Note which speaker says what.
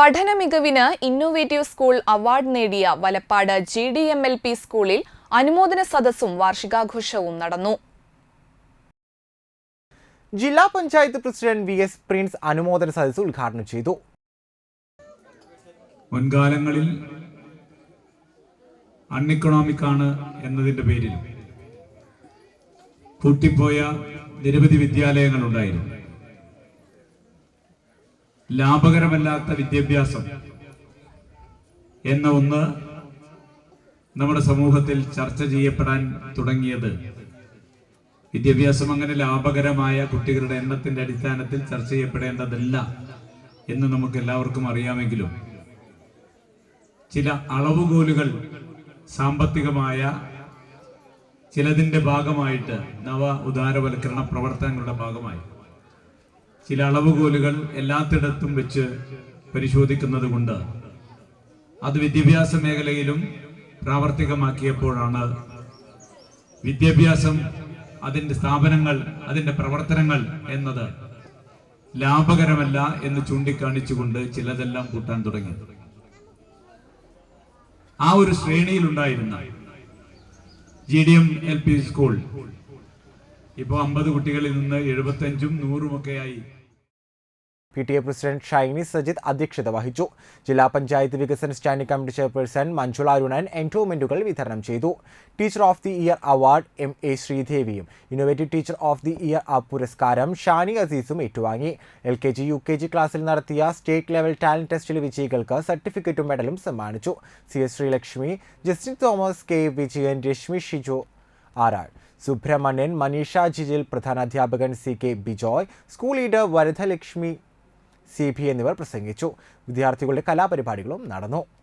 Speaker 1: പഠന മികവിന് innovative school award നേടിയ Valappad G D M L P സ്കൂളിൽ അനുമോദന സദസ്സും വാർഷികാഘോഷവും നടന്നു.
Speaker 2: ജില്ലാ panchayat president V S Prince അനുമോദന സദസ്സ് ഉദ്ഘാടനം ചെയ്തു.
Speaker 3: മുൻകാലങ്ങളിൽ അൺഇക്കണോമിക് ആണ് എന്നതിന്റെ പേരിൽ കൂട്ടിപ്പോയ നിരവധി വിദ്യാലയങ്ങളുണ്ടായിരുന്നു. ലാഭകരമല്ലാത്ത വിദ്യാഭ്യാസം എന്ന ഒന്ന് നമ്മുടെ സമൂഹത്തിൽ ചർച്ച ചെയ്യപ്പെടാൻ തുടങ്ങിയത്. വിദ്യാഭ്യാസം അങ്ങനെ ലാഭകരമായ കുട്ടികളുടെ എണ്ണത്തിന്റെ അടിസ്ഥാനത്തിൽ ചർച്ച ചെയ്യപ്പെടേണ്ടതല്ല എന്ന് നമുക്ക് എല്ലാവർക്കും അറിയാമെങ്കിലും ചില അളവുകോലുകൾ സാമ്പത്തികമായ ചിലതിന്റെ ഭാഗമായിട്ട് നവ ഉദാരവൽക്കരണ പ്രവർത്തനങ്ങളുടെ ഭാഗമായി. ചില അളവുകോലുകൾ എല്ലാത്തിടത്തും വെച്ച് പരിശോധിക്കുന്നത് കൊണ്ട് അത് വിദ്യാഭ്യാസ മേഖലയിലും പ്രാവർത്തികമാക്കിയപ്പോഴാണ് വിദ്യാഭ്യാസം അതിന്റെ സ്ഥാപനങ്ങൾ അതിന്റെ പ്രവർത്തനങ്ങൾ എന്നത് ലാഭകരമല്ല എന്ന് ചൂണ്ടിക്കാണിച്ചുകൊണ്ട് ചിലതെല്ലാം കൂട്ടാൻ തുടങ്ങി. ആ ഒരു ശ്രേണിയിലുണ്ടായിരുന്ന G D M L P school ഇപ്പോൾ അമ്പത് കുട്ടികളിൽ നിന്ന് എഴുപത്തഞ്ചും നൂറുമൊക്കെയായി
Speaker 2: P T A president Shiny Sajith അധ്യക്ഷത വഹിച്ചു. ജില്ലാ പഞ്ചായത്ത് വികസന standing committee chairperson Manjula Arunan എൻഡോമെന്റുകൾ വിതരണം ചെയ്തു. Teacher of the year award M A ശ്രീദേവിയും innovative teacher of the year ആ പുരസ്കാരം ഷാനി അസീസും ഏറ്റുവാങ്ങി. L K G U K G ക്ലാസ്സിൽ നടത്തിയ സ്റ്റേറ്റ് ലെവൽ ടാലന്റ് ടെസ്റ്റിലെ വിജയികൾക്ക് സർട്ടിഫിക്കറ്റും മെഡലും സമ്മാനിച്ചു. C S Sreelakshmi Justin Thomas K Vijayan Reshmi Shiju ആരാൾ. Subramanian Maneesha Jijil പ്രധാനാധ്യാപകൻ C K Bijoy school leader Varadalakshmi C B എന്നിവർ പ്രസംഗിച്ചു. വിദ്യാർത്ഥികളുടെ കലാപരിപാടികളും നടന്നു.